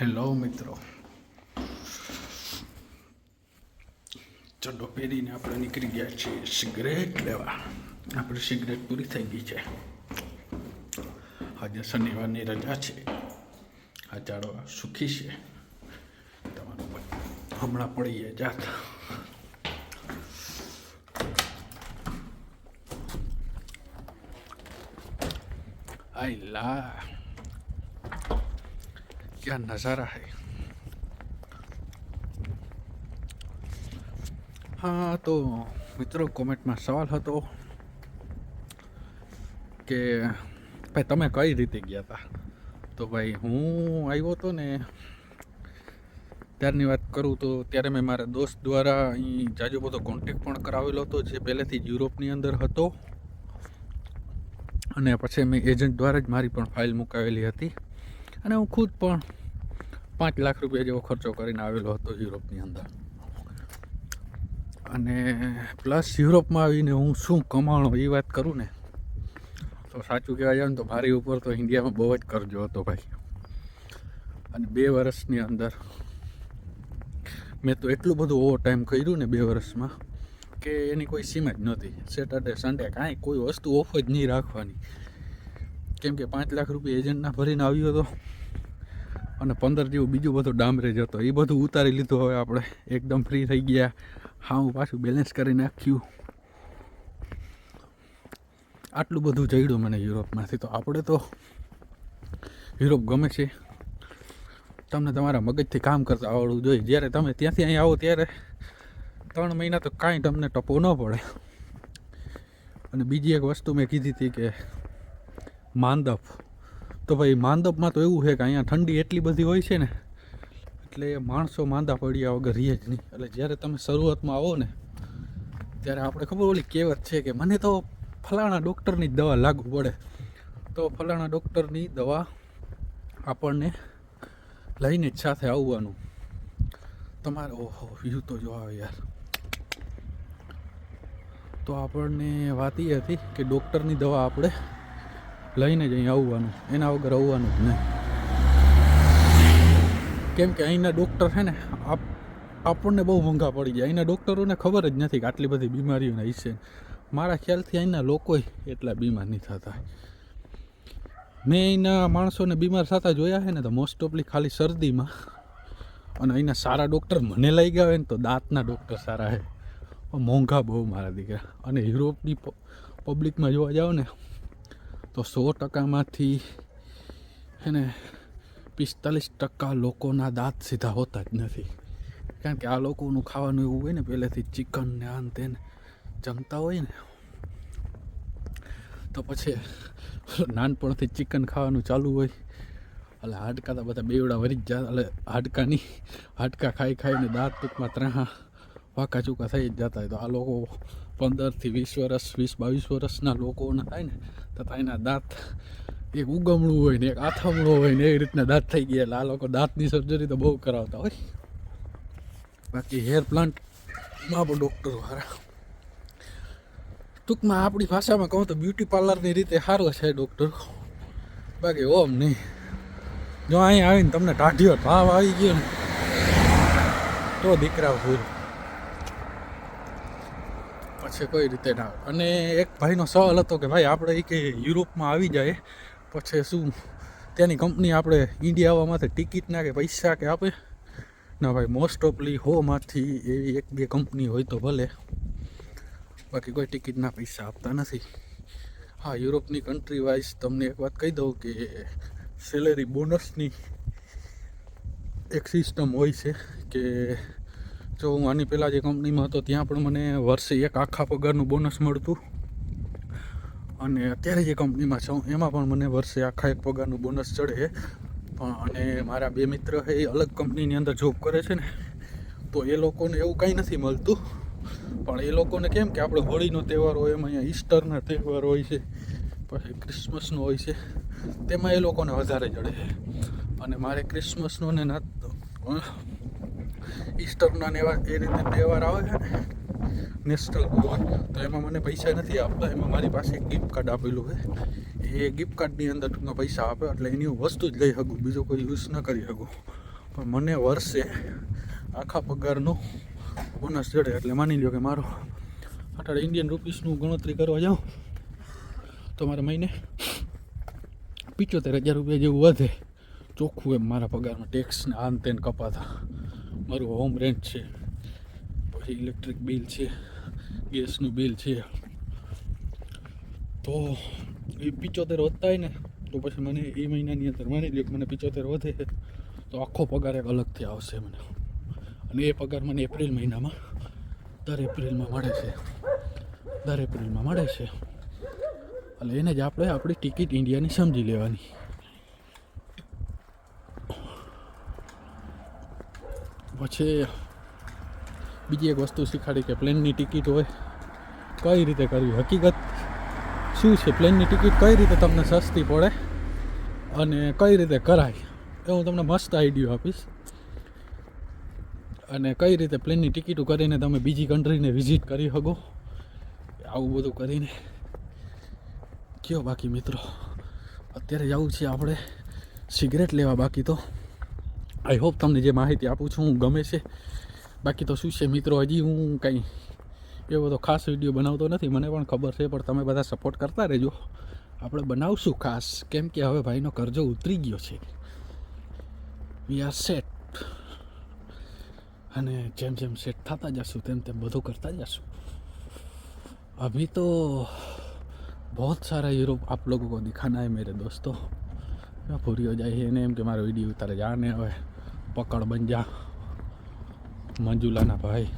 Hello મિત્રો. ચડ્ડો પહેરીને આપણે નીકળી ગયા છીએ સિગરેટ લેવા. આપણે સિગરેટ પૂરી થઈ ગઈ છે. આજે શનિવારની રજા છે. આ ચાડવા સુખી છે. તમારું હમણાં હમણાં પડીએ જાત. આઈ લા क्या नज़ारा है હા તો મિત્રો કોમેન્ટમાં સવાલ હતો કે ભાઈ તમે કઈ રીતે ગયા હતા તો ભાઈ હું આવ્યો હતો ને ત્યારની વાત કરું તો ત્યારે મેં મારા દોસ્ત દ્વારા અહીં જાજો બધો કોન્ટેક પણ કરાવેલો હતો જે પહેલેથી જ યુરોપની અંદર હતો અને પછી મેં એજન્ટ દ્વારા જ મારી પણ ફાઇલ મુકાવેલી હતી અને હું ખુદ પણ પાંચ લાખ રૂપિયા જેવો ખર્ચો કરીને આવેલો હતો યુરોપની અંદર. અને પ્લસ યુરોપમાં આવીને હું શું કમાણો એ વાત કરું ને, તો સાચું કહેવા જાઉં તો મારી ઉપર તો ઇન્ડિયામાં બહુ જ કરજો હતો ભાઈ. અને બે વર્ષની અંદર મેં તો એટલું બધું ઓવર ટાઈમ કર્યું ને બે વર્ષમાં કે એની કોઈ સીમા જ નહોતી. સેટરડે સન્ડે કાંઈ કોઈ વસ્તુ ઓફ જ નહીં રાખવાની. કેમ કે પાંચ લાખ રૂપિયા એજન્ટના ભરીને આવ્યો હતો. અને પંદર જેવું બીજું બધું ડામરેજ હતો. એ બધું ઉતારી લીધું હવે આપણે. એકદમ ફ્રી થઈ ગયા. હા, હું પાછું બેલેન્સ કરી નાખ્યું. આટલું બધું જઈડું મને યુરોપમાંથી. તો આપણે તો યુરોપ ગમે છે. તમને તમારા મગજથી કામ કરતા આવડવું જોઈએ. જ્યારે તમે ત્યાંથી અહીં આવો ત્યારે ત્રણ મહિના તો કાંઈ તમને ટપો ન પડે. અને બીજી એક વસ્તુ મેં કીધી હતી કે માંદપ. તો ભાઈ, માંદપમાં તો એવું છે કે અહીંયા ઠંડી એટલી બધી હોય છે ને, એટલે માણસો માંદા પડ્યા વગર રહે જ નહીં. એટલે જ્યારે તમે શરૂઆતમાં આવો ને, ત્યારે આપણે ખબર ઓલી કહેવત છે કે મને તો ફલાણા ડૉક્ટરની જ દવા લાગુ પડે. તો ફલાણા ડૉક્ટરની દવા આપણને લઈને જ સાથે આવવાનું. તમારે ઓહો વ્યૂ તો જો યાર. તો આપણને વાત એ હતી કે ડૉક્ટરની દવા આપણે લઈને જ અહીં આવવાનું. એના વગર આવવાનું જ નહીં. કેમ કે અહીંના ડૉક્ટર છે ને, આપ, આપણને બહુ મોંઘા પડી જાય. અહીંના ડૉક્ટરોને ખબર જ નથી કે આટલી બધી બીમારીઓના હિસ્સે મારા ખ્યાલથી અહીંના લોકોય એટલા બીમાર નહીં થતા. મેં અહીંના માણસોને બીમાર થતા જોયા છે ને, તો મોસ્ટ ઓફલી ખાલી શરદીમાં. અને અહીંના સારા ડૉક્ટર મને લઈ ગયા હોય ને, તો દાંતના ડૉક્ટર સારા છે. મોંઘા બહુ મારા દીકરા. અને યુરોપની પબ્લિકમાં જોવા જાઓ ને તો સો ટકામાંથી એને પિસ્તાલીસ ટકા લોકોના દાંત સીધા હોતા જ નથી. કારણ કે આ લોકોનું ખાવાનું એવું હોય ને, પહેલેથી ચિકન ને આન તેને જમતા હોય ને. તો પછી નાનપણથી ચિકન ખાવાનું ચાલુ હોય. એટલે હાડકા તો બધા બેવડા વરી જ જાય. એટલે હાડકાની, હાડકા ખાઈ ખાઈને દાંત ટૂંકમાં ત્રહા વાંકા ચૂકા થઈ જ જતા હોય. તો આ લોકો પંદરથી વીસ વર્ષ વીસ બાવીસ વર્ષના લોકોના થાય ને, તો એના દાંત એક ઉગમણું હોય ને, એક આથમણું હોય ને, એ રીતના દાંત થઈ ગયા. આ લોકો દાંતની સર્જરી તો બહુ કરાવતા હોય. બાકી હેર પ્લાન્ટમાં પણ ડૉક્ટર હારા. ટૂંકમાં આપણી ભાષામાં કહું તો બ્યુટી પાર્લરની રીતે સારો છે ડૉક્ટર બાકી ઓમ નહીં. જો અહીં આવીને તમને ટાઢ્યો ભાવ આવી ગયો ને, તો દીકરા ભૂલ. પછી કોઈ રીતે ના અને એક ભાઈનો સવાલ હતો કે ભાઈ, આપણે એ કે યુરોપમાં આવી જાય, પછી શું? ત્યાંની કંપની આપણે ઇન્ડિયા આવવા માટે ટિકિટના કે પૈસા કે આપે? ના ભાઈ મોસ્ટ ઓફલી હોમાંથી એવી એક બે કંપની હોય તો ભલે. બાકી કોઈ ટિકિટના પૈસા આપતા નથી. હા, યુરોપની કન્ટ્રી વાઇઝ તમને એક વાત કહી દઉં કે સેલેરી બોનસની એક સિસ્ટમ હોય છે કે જો હું આની પહેલાં જે કંપનીમાં હતો, ત્યાં પણ મને વર્ષે એક આખા પગારનું બોનસ મળતું. અને અત્યારે જે કંપનીમાં છું, એમાં પણ મને વર્ષે આખા એક પગારનું બોનસ ચડે. પણ અને મારા બે મિત્ર એ અલગ કંપનીની અંદર જોબ કરે છે ને, તો એ લોકોને એવું કંઈ નથી મળતું. પણ એ લોકોને કેમ કે આપણે હોળીનો તહેવાર હોય, એમાં અહીંયા ઈસ્ટરના તહેવાર હોય છે, પછી ક્રિસમસનો હોય છે, તેમાં એ લોકોને વધારે ચડે અને મારે ક્રિસમસનો ને ના ઈસ્ટરના ને એવા એ રીતે તહેવાર આવે છે ને, નેશનલ ભગવાન. તો એમાં મને પૈસા નથી આપતા, એમાં મારી પાસે એક ગિફ્ટ કાર્ડ આપેલું છે. એ ગિફ્ટ કાર્ડની અંદર તમને પૈસા આપે, એટલે એની હું વસ્તુ જ લઈ શકું, બીજો કોઈ યુઝ ન કરી શકું. પણ મને વર્ષે આખા પગારનો બોનસ જડે એટલે માની લ્યો કે મારો અટાડે ઇન્ડિયન રૂપીસનું ગણતરી કરવા જાઉં, તો મારે મહિને પિચોતેર હજાર રૂપિયા જેવું વધે. ચોખ્ખું એમ મારા પગારમાં ટેક્સ ને આન તેન કપાતા. મારું હોમ રેન્ટ છે. પછી ઇલેક્ટ્રિક બિલ છે, ગેસનું બિલ છે. તો એ પિચોતેર વધતા હોય ને, તો પછી મને એ મહિનાની અંદર માની લ્યો મને પિચોતેર વધે તો આખો પગાર એક અલગથી આવશે મને. અને એ પગાર મને એપ્રિલ મહિનામાં, દર એપ્રિલમાં મળે છે. દર એપ્રિલમાં મળે છે. એટલે એને જ આપણે આપણી ટિકિટ ઇન્ડિયાની સમજી લેવાની. પછી બીજી એક વસ્તુ શીખાડી કે પ્લેનની ટિકિટ હોય, કઈ રીતે કરવી? હકીકત શું છે? પ્લેનની ટિકિટ કઈ રીતે તમને સસ્તી પડે અને કઈ રીતે કરાય? એ હું તમને મસ્ત આઈડિયો આપીશ. અને કઈ રીતે પ્લેનની ટિકિટો કરીને તમે બીજી કન્ટ્રીને વિઝિટ કરી શકો? આવું બધું કરીને. કયો બાકી મિત્રો? અત્યારે જવું છે આપણે સિગરેટ લેવા બાકી તો. આઈ હોપ તમને જે માહિતી આપું છું હું ગમે છે બાકી તો શું છે મિત્રો હજી હું કંઈ એવો તો ખાસ વિડીયો બનાવતો નથી મને પણ ખબર છે પણ તમે બધા સપોર્ટ કરતા રહેજો આપણે બનાવશું ખાસ કેમ કે હવે ભાઈનો કરજો ઉતરી ગયો છે વી આર સેટ અને જેમ જેમ સેટ થતા જશું તેમ તેમ બધું કરતા જશું अभी तो बहुत सारा यूरोप आप लोगों को दिखाना है मेरे दोस्तों પૂરી હો જાય એને એમ કે મારો વિડીયો ઉતારે જાને હવે પકડ બંજા મંજુલાના ભાઈ.